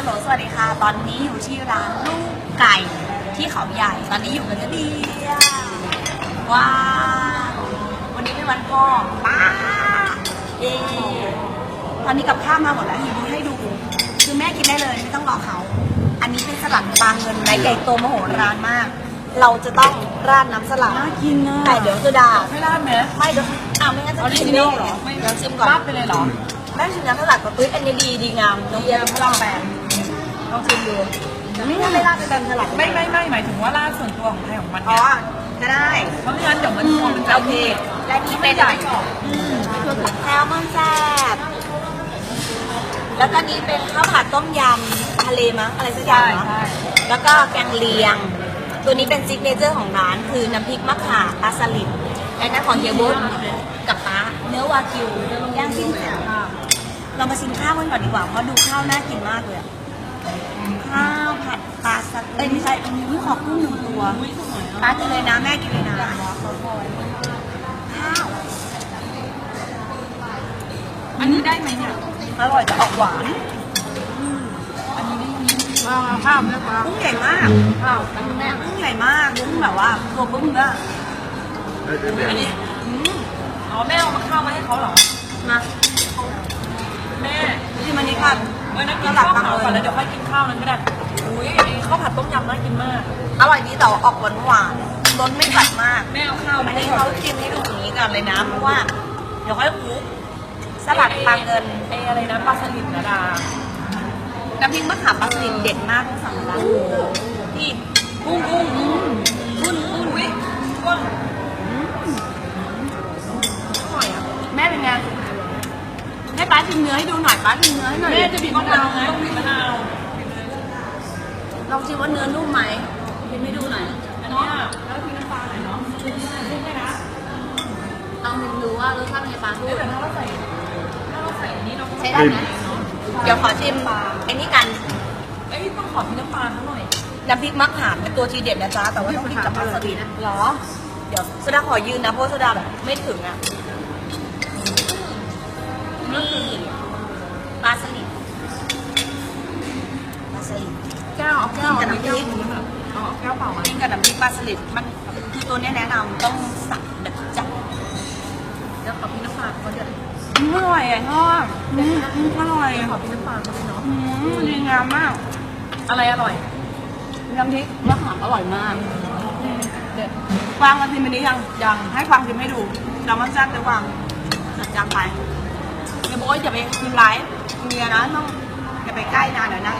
ฮัลโหลสวัสดีค่ะ ตอนนี้อยู่ที่ร้านลูกไก่ที่เขาใหญ่ ตอนนี้อยู่กับเดียว้าว วันนี้เป็นวันพ่อป้าเย้ตอนนี้กับข้าวมาหมดแล้วหิวให้ดู คือแม่กินได้เลยไม่ต้องรอเขา อันนี้เป็นสลัดปลาเงินและใหญ่โตมโหฬารมาก เราจะต้องราดน้ำสลัดน่ากินนะแต่เดี๋ยวจะดาไม่ราดไหมไม่เดี๋ยวอ้าวไม่งั้นจะออริกินจิได้นอลเหเหรรออไม่เดี๋ยวชิมก่อนราดไปเลยเหรอ แม่ชิมน้ำสลัดกับตุ้ยอันนี้ดีดีงามน้องเบียร์ลองแปลงลองชิมดูไม่งั้นไม่ราดเป็นแบบสลัดไม่ไม่ไม่หมายถึงว่าราดส่วนตัวของใครของมันอ๋อเนี่ยก็ได้เพราะไม่งั้นเดี๋ยวมันพอมันจะโอเคและนี่เป็นใหญ่หรอกอืมคือแซลมอนแซ่บแล้วก็นี้เป็นข้าวผัดต้มยำทะเลมั้งอะไรสักอย่างใช่เนาะใช่แล้วก็แกงเลียง ตัวนี้เป็นซิกเนเจอร์ของร้าน คือน้ำพริกมะขามปลาสลิดและนั่นของเฮียบุญกับป้าเนื้อวากิวย่างสิ้นเสียง เรามาชิมข้าวกันก่อนดีกว่าเพราะดูข้าวน่ากินมากเลยอะข้าวผัดปลาสลิดเอ้ยไม่ใช่อุ้ยขอกุ้งหนึ่งตัวป้ากินเลยนะแม่กินเลยนะข้าวอันนี้ได้ไหมเนี่ยอร่อยจะออกหวานอันนี้ได้ไหมว้าวข้าวนะปลากุ้งใหญ่มากข้าวอันนี้แม่กุ้งใหญ่มากกุ้งแบบว่าตัวกุ้งก็อันนี้อืมอ๋อแม่เอามาข้าวมาให้เขาเหรอมา แม่ที่มันนี้ค่ะเมื่อนั้นกินข้าวขาวก่อนแล้วเดี๋ยวค่อยกินข้าวนั้นก็ได้อุ้ยไอ้ข้าวผัดต้มยำน่ากินมาก อร่อยดีแต่ว่าออกหวานหวานๆรสไม่จัดมากแม่เอาข้าวอัมานให้นี้เขาเขาชิมให้ดูอย่างนี้ก่อนเลยนะเพราะว่า เดี๋ยวค่อยคลุกสลัดปลาเงินไอ้อะไรนะปลาสลิดนะดาน้ำพริกมะขามปลาสลิดเด็ดมากต้องสั่งร้าน นื้อให้ดูหน่อยป้าชิมเนื้อให้หน่อยแม่จะบีบมะนาวไงต้องบีบมะนาวลองชิมว่าเนื้อนุ่มไหมชิมให้ดูหน่อยอันเนี้ยแล้วพริกน้ำปลาหน่อยเนาะชุบให้นะลองชิมดูว่ารสชาติเป็นไงป้าพูเฮ้ยดแต่ถ้าเราใส่ถ้าเราใส่อันนี้เราก็ใช้ได้ไหมเดี๋ยวขอชิมไอ้นี่กันเอ้ยต้องขอพริกน้ำปลาเขาหน่อยน้ำพริกมะขามเป็นตัวทีเด็ดนะจ๊ะแต่ว่าต้องกินกับปลาสลิดนะหรอ เดี๋ยวโซดาขอยืนนะเพราะว่าโซดาแบบไม่ถึงอะนี่ปลาสลิดปลาสลิด แก้วเอาแก้ว กินกับน้ำพริก เอาแก้วเปล่ามากินกับน้ำพริกปลาสลิดมันคือตัวเนี้ยแนะนำต้องสั่งแบบจัดเดี๋ยวขอพริกน้ำปลาเขาเดี๋ยวอร่อยอะชอบอร่อยขอพริกน้ำปลาเขาด้วยเนาะดีงามมาก อะไรอร่อยน้ำพริกมะขามอร่อยมากเด็ดวางมาชิมอันนี้ยังยังให้ฟังชิมให้ดูเรามันแซ่บไปวางจัดจานไปอย่าบอกว่าอย่าไปทำร้ายเมียนะต้องอย่าไปใกล้นานเดี๋ยวนะ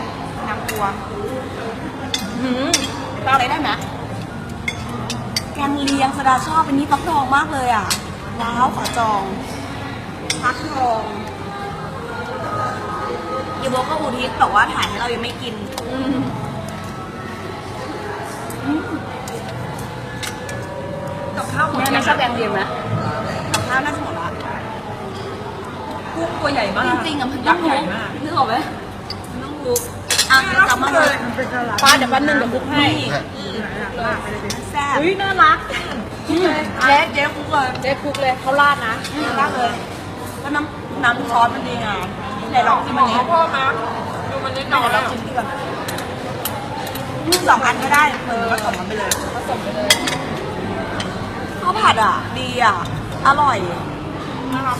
นางกลัว หืม อะไรได้ไหมแกงเลียงสดาชอบเป็นนี้ฟักทองมากเลยอะ ว้าวขอจองฟักทองอย่าบอกก็อุทิศแต่ว่าถ่ายให้เรายังไม่กินอืมอืมกับข้าวหมดแม่ยัไม่งชอบแกงเลียงไหมกับข้าวน่าจะหมดละกุ้งตัวใหญ่มากจริงๆอะมันต้ยัอกงษ์ใหญ่มากนึกออกไหมมันต้องรู้ อะเดี๋ยวกลับมาเลยป้าเดี๋ยวแป๊บนึงเดี๋ยวคุกให้แซ่บอุ้ยน่ารักเจ๊เจ๊คุกเลยเจ๊คุกเลยเขาราดนะราดเลยเพราะน้ำน้ำซอสมันดีงามไหนลองชิมอันนี้ขาพ่อมาดูมันนิดหนน่อยลองชิมดีกว่าสองอันก็ได้เออผสมมันไปเลยผสมไปเลยข้าวผัดอะ ดีอะ อร่อยนะครับ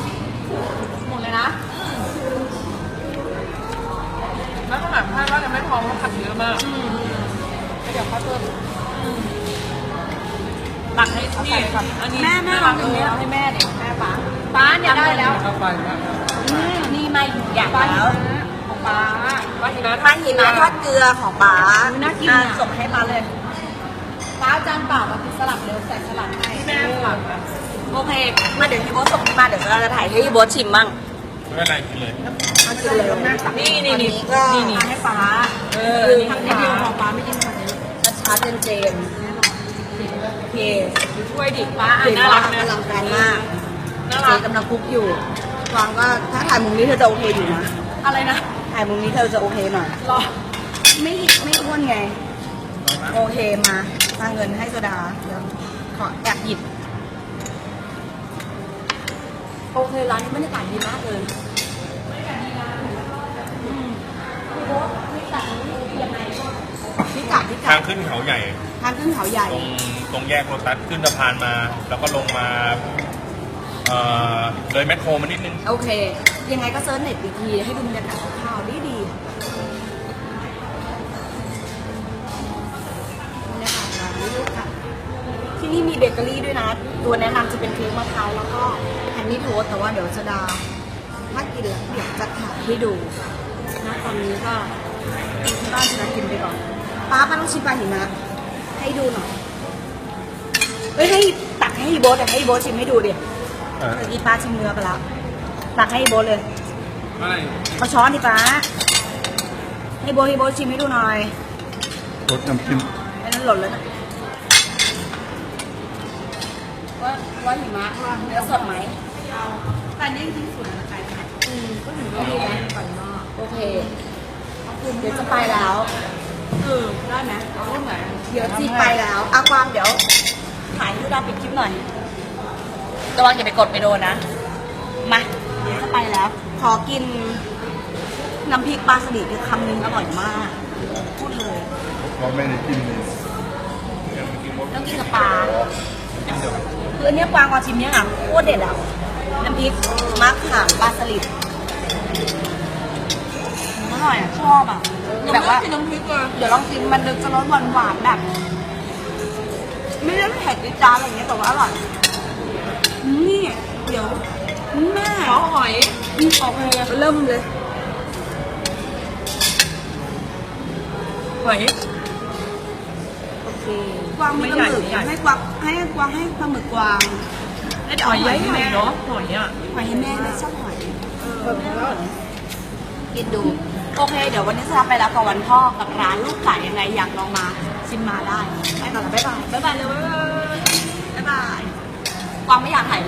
หมดเลยนะแล้วขนาดพลาดว่าจะไม่พอเพราะผัดเยอะมากเดี๋ยวเขาเพิ่มตักให้พี่อันนี้แม่แม่ลองดูเนี่ยให้แม่เด็กแม่ป้าป้าเนี่ยได้แล้วเข้าไปนะอืมนี่ไม่ถูกอย่างป้าแล้วของป้าป้าหิมะป้าหิมะทอดเกลือของป้าน่ากินอะอะส่งให้ป้าเลยป้าจานเปล่ามาคือสลัดเร็วใส่สลัดให้แม่สลัดนะโอเค มาเดี๋ยวพี่โบ๊ทส่งที่มาเดี๋ยวเราจะถ่ายให้พี่โบ๊ทชิมมั่ง ไม่เป็นไรกินเลยมากินเลยนี่นี่นี่ก็นี่นี่ให้ป้าเออทำให้ให้ดีดีของงป้าไม่กินคนนี้ช้าเจนเจนโอเคช่วยดิป้าน่ารักนะอลังการมากน่ารักกำลังคุกอยู่วางก็ถ้าถ่ายมุมนี้เธอจะโอเคอยู่นะอะไรนะถ่ายมุมนี้เธอจะโอเคหน่อยรอไม่ไม่อ้วนไง โอเคมาสร้างเงินให้โซดาเดี๋ยวขอแอบหยิบ โอเคร้านนี้บรรยากาศดีมากเลยพิกัดพิกัทางขึ้นเขาใหญ่ ทางขึ้นเขาใหญ่ ตรงตรงแยกโรตัสขึ้นสะพานมา แล้วก็ลงมาเอ่อเลยแมคโครมานิดนึง โอเค ยังไงก็เซิร์ชเน็ตอีกทีให้ดูบรรยากาศคร่าวๆดีดี ที่นี่มีเบเกอรี่ด้วยนะ ตัวแนะนำจะเป็นเค้กมะพร้าวแล้วก็แฮนนี่โทสต์แต่ว่าเดี๋ยวจะดาถ้ากินแล้วเดี๋ยวจะถ่ายให้ดูนะตอนนี้ก็กินที่บ้านจะกินไปก่อนป้าป้าต้องชิมปลาหิมะให้ดูหน่อยเฮ้ยให้ตักให้อีโบสแต่ให้อีโบสชิมให้ดูดิเออเมื่อกี้ป้าชิมเนื้อไปแล้วตักให้อีโบสเลยไม่เอาช้อนดิป้าให้โบทให้โบทชิมให้ดูหน่อยรสน้ำจิ้มไอ้นั้นหล่นแล้วนะ ว่าว่าหิมะว่าเนื้อสดไหมแต่นี่จริงๆสุดนะไก่อืมก็ถือว่าดีนะไก่มากโอเคเดี๋ยวจะไปแล้วเออได้ไหมเอาเรื่องไหนเดี๋ยวจีไปแล้วอาความเดี๋ยวถ่ายให้ดูดาวปิดคลิปหน่อยระวังอย่าไปกดไปโดนนะมาเดี๋ยวจะไปแล้ว ขอกินน้ำพริกปลาสลิดคือคำนึงอร่อยมาก พูดเลยเราไม่ได้กินเลยต้องกินกับปลา คืออันเนี้ยปลากอชิมเนี้ยอะโคตรเด็ดอะน้ำพริกมะขามปลาสลิดอร่อยอะชอบอะยังแบบไม่ว่ากินน้ำพริกเลยเดี๋ยวลองกินมันจะรสหวานหวานๆแบบ ไม่ได้เผ็ดดิจ้าอะไรอย่างเงี้ยแต่ว่าอร่อยนี่เดี๋ยวแม่ขอหอยโอเคเริ่มเลยหอยโอ กวางมีปลาหมึกไม่ใอให้กวางให้กวางให้ปลาหมึกกวางแล้วหอยให้แม่เนาะหอยอะหอยให้แม่แม่ชอบหอยกินดู โอเค เดี๋ยววันนี้จะไปแล้วกับวันพ่อกับร้านลูกไก่ยังไงอยากลองมาชิมมาได้ไปต่อนละบ๊ายบายบ๊ายบายเลยบ๊ายบายกวางไม่อยากถ่าย